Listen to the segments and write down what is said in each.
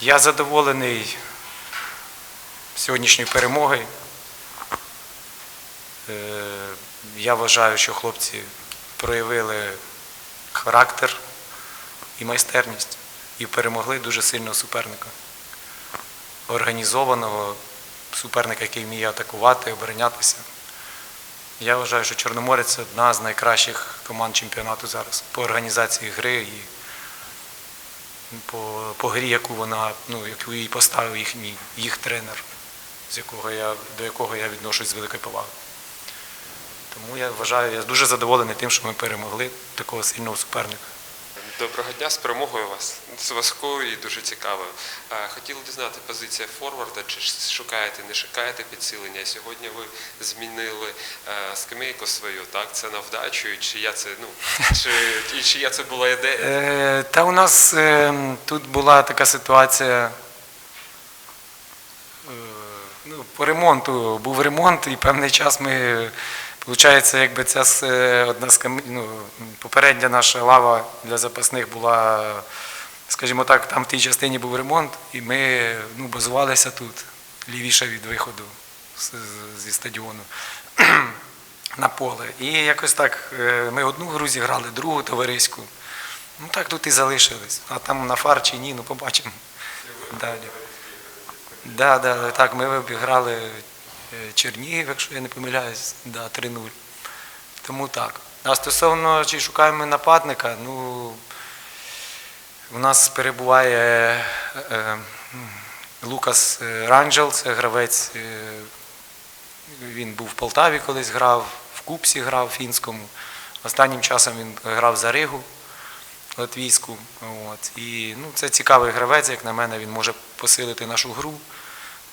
Я задоволений сьогоднішньою перемогою. Е, Я вважаю, що хлопці проявили характер і майстерність і перемогли дуже сильного суперника. Організованого суперника, який вміє атакувати, оборонятися. Я вважаю, що Чорноморець це одна з найкращих команд чемпіонату зараз по організації гри і по, по грі, яку вона, ну, яку їй поставив їхній, їх тренер, з якого я, до якого я відношусь з великою повагою. Тому я вважаю, я дуже задоволений тим, що ми перемогли такого сильного суперника. Доброго дня з перемогою вас. Зв'язковою і дуже цікавою. Хотіли дізнати позиція форварда, чи шукаєте, не шукаєте підсилення. Сьогодні ви змінили е, скамейку свою, так? Це на вдачу, і чия це, ну, чи, і чия це була ідея? Е, та у нас е, тут була така ситуація. Ну, по ремонту був ремонт, і певний час ми, виходить, якби ця е, одна з ну, попередня наша лава для запасних була, скажімо так, там в тій частині був ремонт, і ми ну, базувалися тут, лівіше від виходу зі стадіону на поле. І якось так е, ми одну гру зіграли, другу товариську. Ну так тут і залишились. А там на фар чи ні, ну побачимо. Далі. Да, да, так, ми обіграли Чернігів, якщо я не помиляюсь, да, 3-0. Тому так. А стосовно чи шукаємо нападника, ну у нас перебуває е, е, Лукас е, Ранджел, це гравець. е, Він був в Полтаві колись грав, в Купсі грав фінському. Останнім часом він грав за Ригу латвійську. От. І ну, це цікавий гравець, як на мене, він може посилити нашу гру.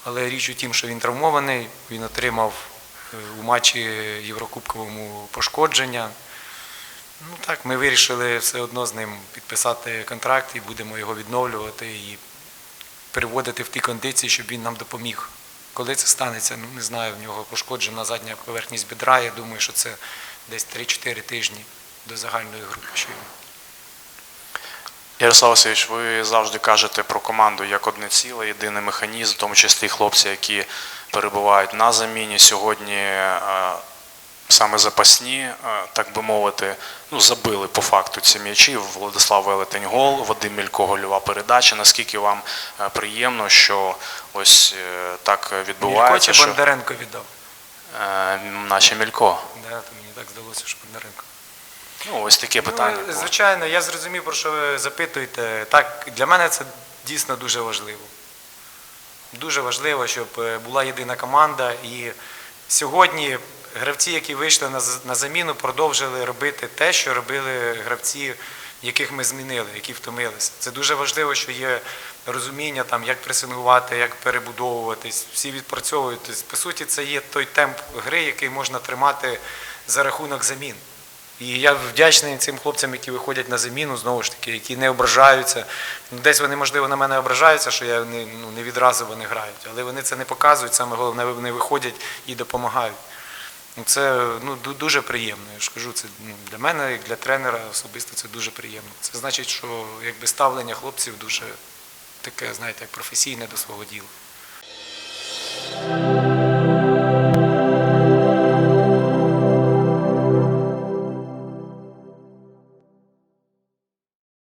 Але річ у тім, що він травмований, він отримав е, у матчі Єврокубковому пошкодження. Ну так, ми вирішили все одно з ним підписати контракт і будемо його відновлювати і переводити в ті кондиції, щоб він нам допоміг. Коли це станеться, ну не знаю, в нього пошкоджена задня поверхність бедра. Я думаю, що це десь 3-4 тижні до загальної групи. Ярослав Васильович, ви завжди кажете про команду як одне ціле, єдиний механізм, в тому числі хлопці, які перебувають на заміні сьогодні. е, Саме запасні, е, так би мовити, ну забили по факту ці м'ячі. Владислав Велетень гол, Вадим Мілько гольова передача. Наскільки вам е, приємно, що ось так Мілько відбувається, чи що Бондаренко віддав? наче Мілько. Да, то мені так здалося, що Бондаренко. Ну ось таке питання. Ну, звичайно, я зрозумів, про що ви запитуєте. Так, для мене це дійсно дуже важливо. Дуже важливо, щоб е, була єдина команда. І сьогодні гравці, які вийшли на заміну, продовжили робити те, що робили гравці, яких ми змінили, які втомилися. Це дуже важливо, що є розуміння, там, як пресингувати, як перебудовуватись. Всі відпрацьовують. Тобто, по суті, це є той темп гри, який можна тримати за рахунок замін. І я вдячний цим хлопцям, які виходять на заміну, знову ж таки, які не ображаються. Ну, Десь вони, можливо, на мене ображаються, що я не, ну, не відразу вони грають, але вони це не показують, саме головне, вони виходять і допомагають. Ну, Це ну, дуже приємно. Я ж кажу, це ну, для мене, як для тренера особисто це дуже приємно. Це значить, що якби ставлення хлопців дуже таке, знаєте, як професійне до свого діла.